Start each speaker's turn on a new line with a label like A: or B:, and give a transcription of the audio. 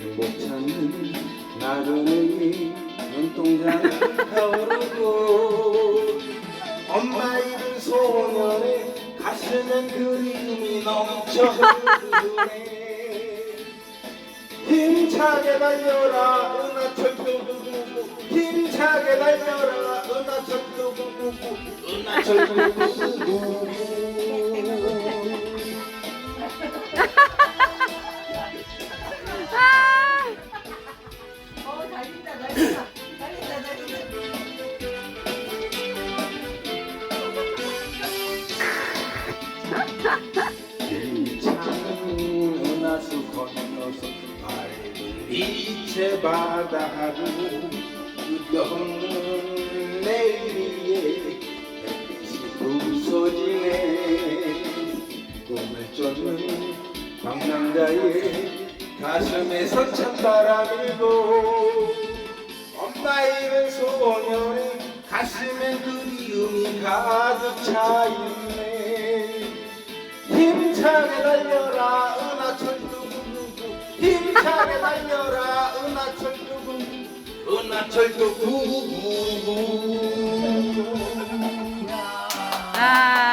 A: 행복 찾는 나그네의 눈동자는 타오르고 엄마 이른 소년의 가슴엔 그리움이 넘쳐 흐르네. 힘차게 달려라 은하철도 힘차게 달려라 은하철도 은하철도
B: 어
A: 빛의 바다로 끝없는 내일 위에 햇빛이 부서지네. 꿈을 쫓는 방랑자의 가슴에서 찬바람 일고 엄마 이른 소년의 가슴엔 그리움이 가득 차있네. 힘차게 달려라 은하철도 힘차게 달려라 은하철도 은하철도 구구구
C: 아.